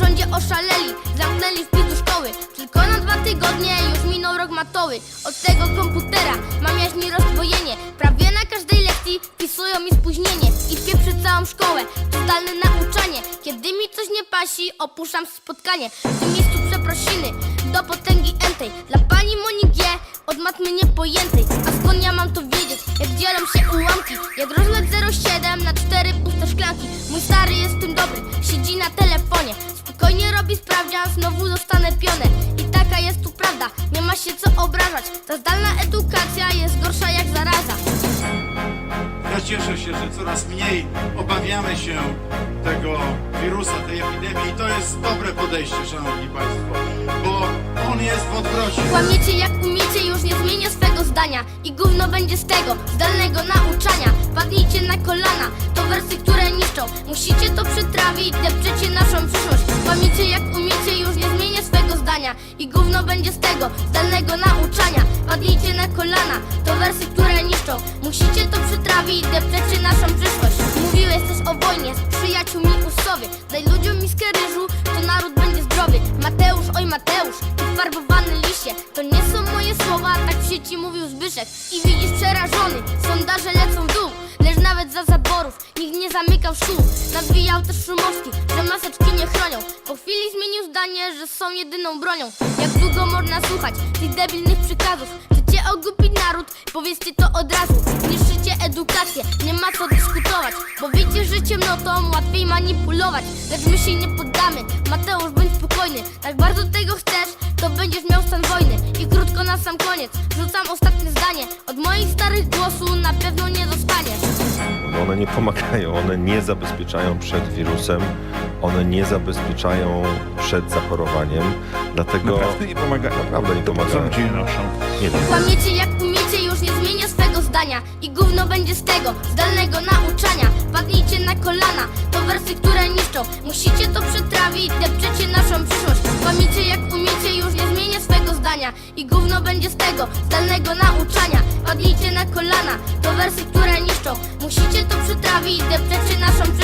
rządzie oszaleli, zamknęli w pitu szkoły. Tylko na dwa tygodnie już minął rok matoły Od tego komputera mam jaźni rozdwojenie Prawie na każdej lekcji wpisują mi spóźnienie I pieprzę całą szkołę, to zdalne nauczanie. Kiedy mi coś nie pasi, opuszczam spotkanie. W tym miejscu przeprosiny do potęgi entej. Dla pani Moniki od matmy niepojętej. A skąd ja mam to wiedzieć, jak dzielą się ułamki? Jak rozlać 07 na cztery puste szklanki. Mój stary jest w tym Spokojnie robi sprawdzian, znowu dostanę pionę. I taka jest tu prawda, nie ma się co obrażać. Ta zdalna edukacja jest gorsza jak zaraza. Ja cieszę się, że coraz mniej obawiamy się tego wirusa, tej epidemii. I to jest dobre podejście, szanowni państwo, bo on jest w odwrocie. Kłamiecie jak umiecie, już nie zmienię swego zdania. I gówno będzie z tego, zdalnego nauczania. Padnijcie na kolana, to wersy, które niszczą. Musicie to przetrawić, depczecie naszą przyszłość I gówno będzie z tego, zdalnego nauczania. Padnijcie na kolana, to wersy, które niszczą. Musicie to przetrawić, depczecie naszą przyszłość. Mówiłeś też o wojnie z przyjaciółmi usowie Daj ludziom miskę ryżu, to naród będzie zdrowy. Mateusz, oj Mateusz, ty farbowany liście To nie są moje słowa, tak w sieci mówił Zbyszek. I widzisz przerażony, sondaże lecą w dół nawet za zaborów. Nikt nie zamykał szkół Nadwijał też Szumowski, że maseczki nie chronią. Po chwili zmienił zdanie, że są jedyną bronią. Jak długo można słuchać tych debilnych przykazów? Chcecie ogłupić naród, powiedzcie to od razu. Niszczycie edukację, nie ma co dyskutować. Bo wiecie, że ciemnotą łatwiej manipulować. Lecz my się nie poddamy, Mateusz bądź spokojny. Tak bardzo tego chcesz, to będziesz miał stan wojny. I krótko na sam koniec, rzucam ostatnie zdanie. Od moich starych głosu na pewno nie dostaniesz No One nie pomagają, one nie zabezpieczają przed wirusem, one nie zabezpieczają przed zachorowaniem, dlatego Naprawdę nie pomagają. naprawdę nie Co pomagają. ludzie noszą? Nie wiem. Kłamiecie jak umiecie, już nie zmienię swego zdania I gówno będzie z tego, zdalnego nauczania Padnijcie na kolana, to wersy, które niszczą Musicie to przetrawić, depczecie naszą przyszłość Kłamiecie jak umiecie, już nie zmienię swego zdania I gówno będzie z tego, zdalnego nauczania Padnijcie na kolana, to wersy, które niszczą Musicie to przetrawić, depczecie naszą